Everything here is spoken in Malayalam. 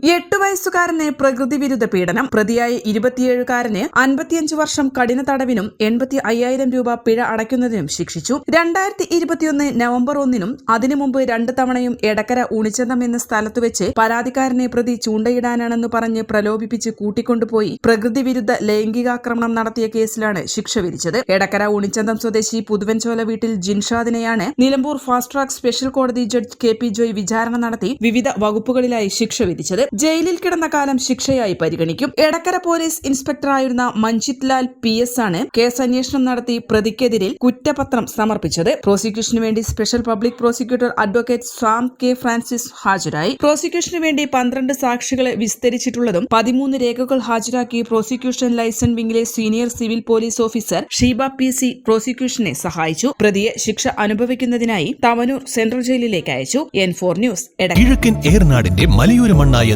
എട്ട് വയസ്സുകാരന് പ്രകൃതി വിരുദ്ധ പീഡനം. പ്രതിയായ ഇരുപത്തിയേഴുകാരന് അൻപത്തിയഞ്ച് വർഷം കഠിന തടവിനും എൺപത്തി അയ്യായിരം രൂപ പിഴ അടയ്ക്കുന്നതിനും ശിക്ഷിച്ചു. രണ്ടായിരത്തി ഇരുപത്തിയൊന്ന് നവംബർ ഒന്നിനും അതിനു മുമ്പ് രണ്ട് തവണയും എടക്കര ഉണിച്ചന്തം എന്ന സ്ഥലത്ത് വെച്ച് പരാതിക്കാരനെ പ്രതി ചൂണ്ടയിടാനാണെന്ന് പറഞ്ഞ് പ്രലോഭിപ്പിച്ച് കൂട്ടിക്കൊണ്ടുപോയി പ്രകൃതി വിരുദ്ധ ലൈംഗികാക്രമണം നടത്തിയ കേസിലാണ് ശിക്ഷ വിധിച്ചത്. എടക്കര ഉണിച്ചന്തം സ്വദേശി പുതുവൻചോല വീട്ടിൽ ജിൻഷാദിനെയാണ് നിലമ്പൂർ ഫാസ്റ്റ് ട്രാക്ക് സ്പെഷ്യൽ കോടതി ജഡ്ജ് കെ പി ജോയ് വിചാരണ നടത്തി വിവിധ വകുപ്പുകളിലായി ശിക്ഷ വിധിച്ചത്. ജയിലിൽ കിടന്ന കാലം ശിക്ഷയായി പരിഗണിക്കും. എടക്കര പോലീസ് ഇൻസ്പെക്ടറായിരുന്ന മഞ്ജിത് ലാൽ പി എസ് ആണ് കേസ് അന്വേഷണം നടത്തി പ്രതിക്കെതിരെ കുറ്റപത്രം സമർപ്പിച്ചത്. പ്രോസിക്യൂഷന് വേണ്ടി special public prosecutor advocate Sam K Francis ഹാജരായി. പ്രോസിക്യൂഷന് വേണ്ടി പന്ത്രണ്ട് സാക്ഷികളെ വിസ്തരിച്ചിട്ടുള്ളതും പതിമൂന്ന് രേഖകൾ ഹാജരാക്കി prosecution licence വിംഗിലെ senior civil police officer Sheeba P C പ്രോസിക്യൂഷനെ സഹായിച്ചു. പ്രതിയെ ശിക്ഷ അനുഭവിക്കുന്നതിനായി തവനൂർ സെൻട്രൽ ജയിലിലേക്ക് അയച്ചു. എൻ ഫോർ ന്യൂസ് കിഴക്കൻ ഏർനാടിന്റെ മലയോര മണ്ണായ